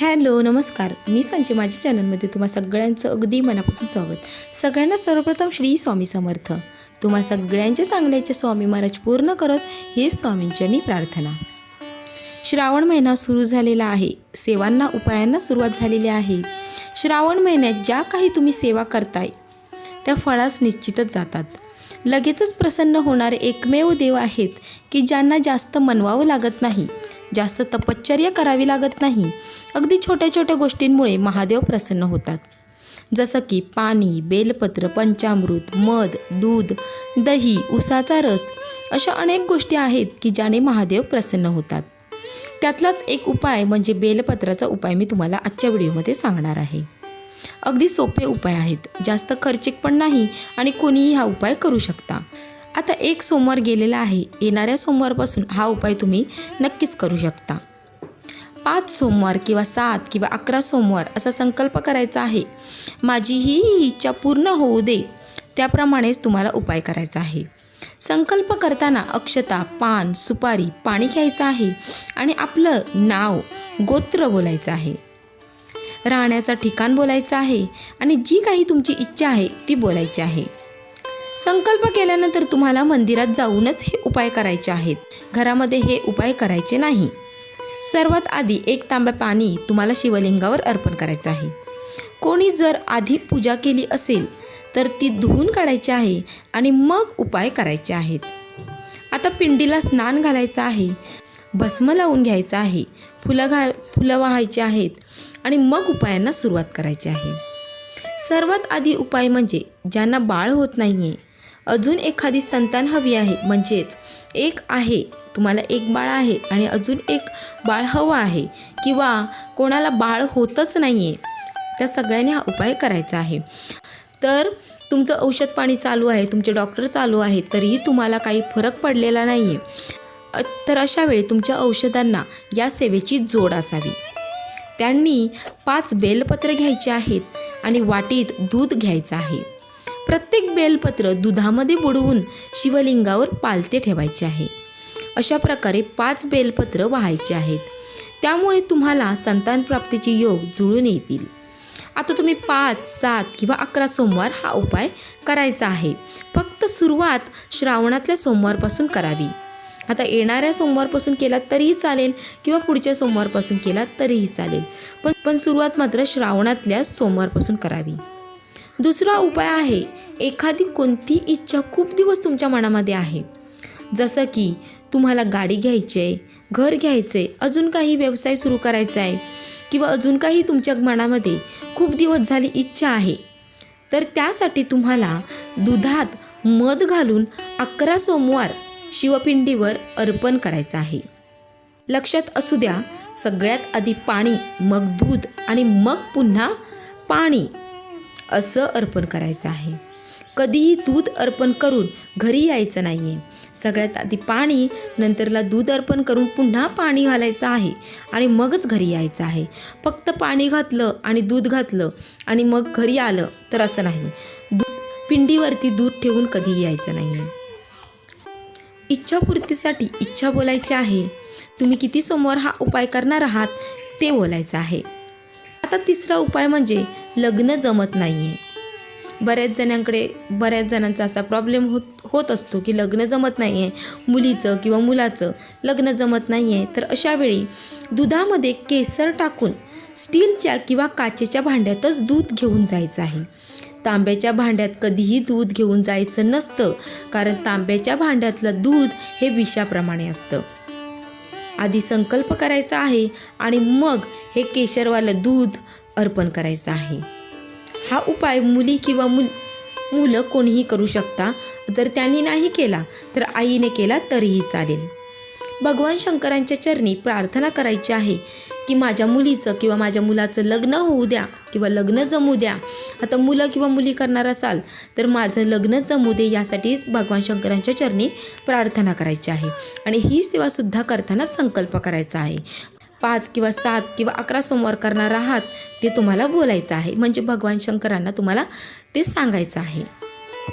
Hello नमस्कार. मी सांचे माझ्या चॅनलमध्ये तुम्हा सगळ्यांचं अगदी मनापासून स्वागत. सगळ्यांना सर्वप्रथम श्री स्वामी समर्थ. तुम्हा सगळ्यांच्या चांगल्याचे स्वामी महाराज पूर्ण करत ही स्वामींच्यानी प्रार्थना. श्रावण महिना सुरू झालेला आहे. सेवांना उपायांना सुरुवात झालेली आहे. श्रावण महिन्यात ज्या काही तुम्ही सेवा करताय त्या फळास निश्चितच जातात. लगेचच प्रसन्न होणारे एकमेव देव आहेत की ज्यांना जास्त मनवावं लागत नाही. जास्त तपश्चर्या करावी लागत नाही. अगदी छोट्या छोट्या गोष्टींमुळे महादेव प्रसन्न होतात. जसं की पाणी बेलपत्र पंचामृत मध दूध दही उसाचा रस अशा अनेक गोष्टी आहेत की ज्याने महादेव प्रसन्न होतात. त्यातलाच एक उपाय म्हणजे बेलपत्राचा उपाय मी तुम्हाला आजच्या व्हिडिओमध्ये सांगणार आहे. अगदी सोपे उपाय आहेत. जास्त खर्चिक पण नाही आणि कोणीही हा उपाय करू शकता. आता एक सोमवार गेलेला आहे. येणाऱ्या सोमवारपासून हा उपाय तुम्ही नक्कीच करू शकता. पाच सोमवार किंवा सात किंवा अकरा सोमवार असा संकल्प करायचा आहे. माझी ही इच्छा पूर्ण होऊ दे. त्याप्रमाणेच तुम्हाला उपाय करायचा आहे. संकल्प करताना अक्षता पान सुपारी पाणी घ्यायचं आहे आणि आपलं नाव गोत्र बोलायचं आहे. राहण्याचं ठिकाण बोलायचं आहे आणि जी काही तुमची इच्छा आहे ती बोलायची आहे. संकल्प केल्यानंतर तुम्हाला मंदिरात जाऊनच हे उपाय करायचे आहेत. घरामध्ये हे उपाय करायचे नाही. सर्वात आधी एक तांब्या पाणी तुम्हाला शिवलिंगावर अर्पण करायचं आहे. कोणी जर आधी पूजा केली असेल तर ती धुवून काढायची आहे आणि मग उपाय करायचे आहेत. आता पिंडीला स्नान घालायचं आहे भस्म लावून घ्यायचं आहे फुलं घा फुलं वाहायची आहेत आणि मग उपायांना सुरुवात करायची आहे. सर्वात आधी उपाय म्हणजे ज्यांना बाळ होत नाही आहे अजून एखादी संतान हवी आहे म्हणजेच एक आहे तुम्हाला एक बाळ आहे आणि अजून एक बाळ हवं आहे किंवा कोणाला बाळ होतच नाही आहे त्या सगळ्यांनी हा उपाय करायचा आहे. तर तुमचं औषध पाणी चालू आहे तुमचे डॉक्टर चालू आहेत तरीही तुम्हाला काही फरक पडलेला नाही आहे तर अशा वेळी तुमच्या औषधांना या सेवेची जोड असावी. त्यांनी पाच बेलपत्र घ्यायचे आहेत आणि वाटीत दूध घ्यायचं आहे. प्रत्येक बेलपत्र दुधामध्ये बुडवून शिवलिंगावर पालते ठेवायचे आहे. अशा प्रकारे पाच बेलपत्र व्हायचे आहेत. त्यामुळे तुम्हाला संतान प्राप्तीचे योग जुळून येतील. आता तुम्ही पाच सात किंवा अकरा सोमवार हा उपाय करायचा आहे. फक्त सुरुवात श्रावणातल्या सोमवारपासून करावी. आता येणाऱ्या सोमवारपासून केला तरीही चालेल किंवा पुढच्या सोमवारपासून केला तरीही चालेल. पण पण सुरुवात मात्र श्रावणातल्या सोमवारपासून करावी. दुसरा उपाय आहे एखादी कोणती इच्छा खूप दिवस तुमच्या मनामध्ये आहे. जसं की तुम्हाला गाडी घ्यायची आहे घर घ्यायचं आहे अजून काही व्यवसाय सुरू करायचा आहे किंवा अजून काही तुमच्या मनामध्ये खूप दिवस झाली इच्छा आहे तर त्यासाठी तुम्हाला दुधात मध घालून अकरा सोमवार शिवपिंडीवर अर्पण करायचं आहे. लक्षात असू द्या सगळ्यात आधी पाणी मग दूध आणि मग पुन्हा पाणी. असं अर्पण करायचं आहे. कधीही दूध अर्पण करून घरी यायचं नाही आहे सगळ्यात आधी पाणी नंतरला दूध अर्पण करून पुन्हा पाणी घालायचं आहे आणि मगच घरी यायचं आहे. फक्त पाणी घातलं आणि दूध घातलं आणि मग घरी आलं तर असं नाही. दूध पिंडीवरती दूध ठेवून कधीही यायचं नाही आहे इच्छापूर्तीसाठी इच्छा बोलायची आहे. तुम्ही किती सोमवार हा उपाय करणार आहात ते बोलायचं आहे. आता तिसरा उपाय म्हणजे लग्न जमत नाही आहे बऱ्याच जणांकडे बऱ्याच जणांचा असा प्रॉब्लेम होत होत असतो की लग्न जमत नाही आहे मुलीचं किंवा मुलाचं लग्न जमत नाही आहे तर अशावेळी दुधामध्ये केसर टाकून स्टीलच्या किंवा काचेच्या भांड्यातच दूध घेऊन जायचं आहे. तांब्याच्या भांड्यात कधीही दूध घेऊन जायचं नसतं. कारण तांब्याच्या भांड्यातलं दूध हे विषाप्रमाणे असतं. आधी संकल्प करायचा आहे आणि मग हे केशरवालं दूध अर्पण करायचं आहे. हा उपाय मुली किंवा मुल मुलं कोणीही करू शकता. जर त्यांनी नाही केला तर आईने केला तरीही चालेल. भगवान शंकरांच्या चरणी प्रार्थना करायची आहे. की माझ्या मुलीचं किंवा माझ्या मुलाचं लग्न होऊ द्या किंवा लग्न जमू द्या. आता मुलं किंवा मुली करणार असाल तर माझं लग्न जमू दे यासाठी भगवान शंकरांच्या चरणी प्रार्थना करायची आहे. आणि ही सेवासुद्धा करताना संकल्प करायचा आहे. पाच किंवा सात किंवा अकरा सोमवार करणार आहात ते तुम्हाला बोलायचं आहे. म्हणजे भगवान शंकरांना तुम्हाला ते सांगायचं आहे.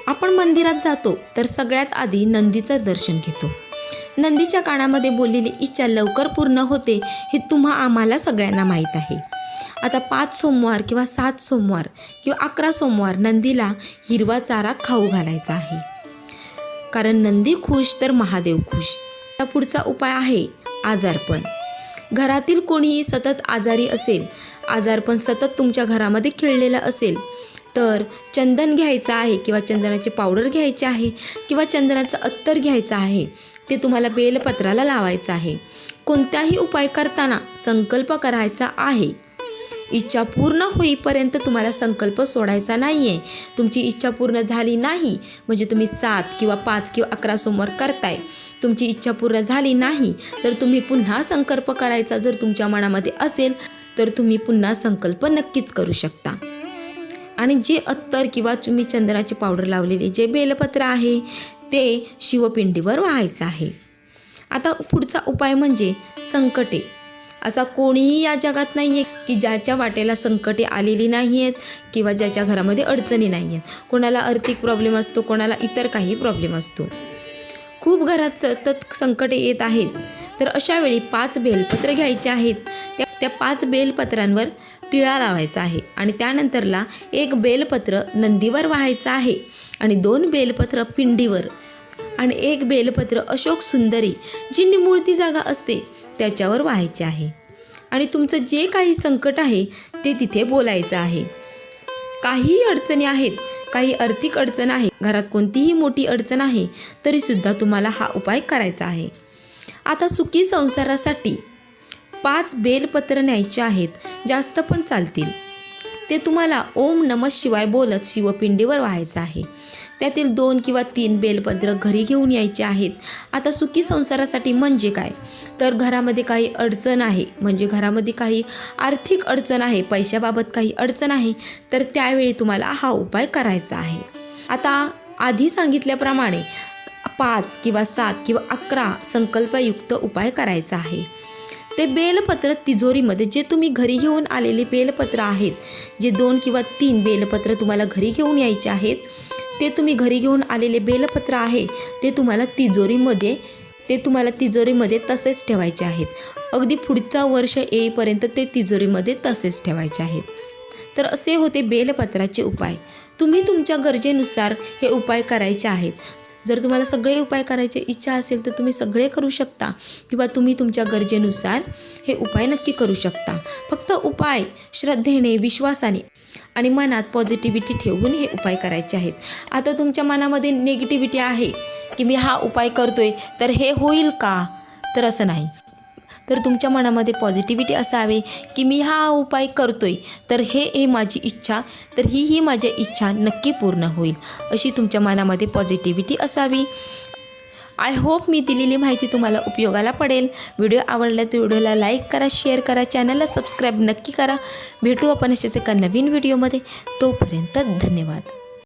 आपण मंदिरात जातो तर सगळ्यात आधी नंदीचं दर्शन घेतो. नंदीच्या कानामध्ये बोललेली इच्छा लवकर पूर्ण होते हे तुम्हा आम्हाला सगळ्यांना माहीत आहे. आता पाच सोमवार किंवा सात सोमवार किंवा अकरा सोमवार नंदीला हिरवा चारा खाऊ घालायचा आहे. कारण नंदी खुश तर महादेव खुश. आता पुढचा उपाय आहे आजारपण. घरातील कोणीही सतत आजारी असेल आजारपण सतत तुमच्या घरामध्ये खिळलेलं असेल तर चंदन घ्यायचं आहे किंवा चंदनाची पावडर घ्यायची आहे किंवा चंदनाचं अत्तर घ्यायचं आहे ते तुम्हाला बेलपत्राला लावायचं आहे. कोणताही उपाय करताना संकल्प करायचा आहे. इच्छा पूर्ण होईपर्यंत तुम्हाला संकल्प सोडायचा नाही आहे तुमची इच्छा पूर्ण झाली नाही म्हणजे तुम्ही सात किंवा पाच किंवा अकरा सोमवार करताय. तुमची इच्छा पूर्ण झाली नाही तर तुम्ही पुन्हा संकल्प करायचा जर तुमच्या मनामध्ये असेल तर तुम्ही पुन्हा संकल्प नक्कीच करू शकता. आणि जे अत्तर किंवा तुम्ही चंदनाची पावडर लावलेली जे बेलपत्र आहे ते शिवपिंडीवर व्हायचं आहे. आता पुढचा उपाय म्हणजे संकटे. असा कोणीही या जगात नाही आहे की ज्याच्या वाटेला संकटे आलेली नाही आहेत किंवा ज्याच्या घरामध्ये अडचणी नाही आहेत कोणाला आर्थिक प्रॉब्लेम असतो कोणाला इतर काही प्रॉब्लेम असतो. खूप घरात सतत संकटे येत आहेत. तर अशावेळी पाच बेलपत्र घ्यायचे आहेत. त्या त्या पाच बेलपत्रांवर टिळा लावायचा आहे आणि त्यानंतरला एक बेलपत्र नंदीवर व्हायचं आहे. आणि दोन बेलपत्र पिंडीवर आणि एक बेलपत्र अशोक सुंदरी जी निमुळती जागा असते त्याच्यावर व्हायचे आहे. आणि तुमचं जे काही संकट आहे ते तिथे बोलायचं आहे. काहीही अडचणी आहेत काही आर्थिक अडचण आहे घरात कोणतीही मोठी अडचण आहे तरीसुद्धा तुम्हाला हा उपाय करायचा आहे. आता सुखी संसारासाठी पाच बेलपत्र न्यायचे आहेत जास्त पण चालतील. ते तुम्हाला ओम नमः शिवाय बोलत शिवपिंडीवर व्हायचं आहे. त्यातील दोन किंवा तीन बेलपत्र घरी घेऊन यायचे आहेत. आता सुखी संसारासाठी म्हणजे काय? तर घरामध्ये काही अडचण आहे म्हणजे घरामध्ये काही आर्थिक अडचण आहे पैशाबाबत काही अडचण आहे तर त्यावेळी तुम्हाला हा उपाय करायचा आहे. आता आधी सांगितल्याप्रमाणे पाच किंवा सात किंवा अकरा संकल्पयुक्त उपाय करायचा आहे. ते बेलपत्र तिजोरीमध्ये जे तुम्ही घरी घेऊन आलेले बेलपत्र आहेत जे दोन किंवा तीन बेलपत्र तुम्हाला घरी घेऊन यायचे आहेत ते तुम्ही घरी घेऊन आलेले बेलपत्र आहे ते तुम्हाला तिजोरीमध्ये ते तुम्हाला तिजोरीमध्ये तसेच ठेवायचे आहेत. अगदी पुढचा वर्ष येईपर्यंत ते तिजोरीमध्ये तसेच ठेवायचे आहेत. तर असे होते बेलपत्राचे उपाय. तुम्ही तुमच्या गरजेनुसार हे उपाय करायचे आहेत. जर तुम्हाला सगळे उपाय करायची इच्छा असेल तर तुम्ही सगळे करू शकता किंवा तुम्ही तुमच्या गरजेनुसार हे उपाय नक्की करू शकता. फक्त उपाय श्रद्धेने विश्वासाने आणि मनात पॉझिटिव्हिटी ठेवून हे उपाय करायचे आहेत. आता तुमच्या मनामध्ये निगेटिव्हिटी आहे की मी हा उपाय करतोय तर हे होईल का? तर असं नाही. तर तुमच्या मनामध्ये पॉझिटिव्हिटी असावे की मी हा उपाय करतोय तर हे हे माझी इच्छा तर ही ही माझी इच्छा नक्की पूर्ण होईल अशी तुमच्या मनामध्ये पॉझिटिव्हिटी असावी. आय होप मी दिलेली माहिती तुम्हाला उपयोगाला पडेल. व्हिडिओ आवडला तर व्हिडिओला लाईक करा शेअर करा चॅनलला सबस्क्राईब नक्की करा. भेटू आपण अशाच एका नवीन व्हिडिओमध्ये तोपर्यंत धन्यवाद.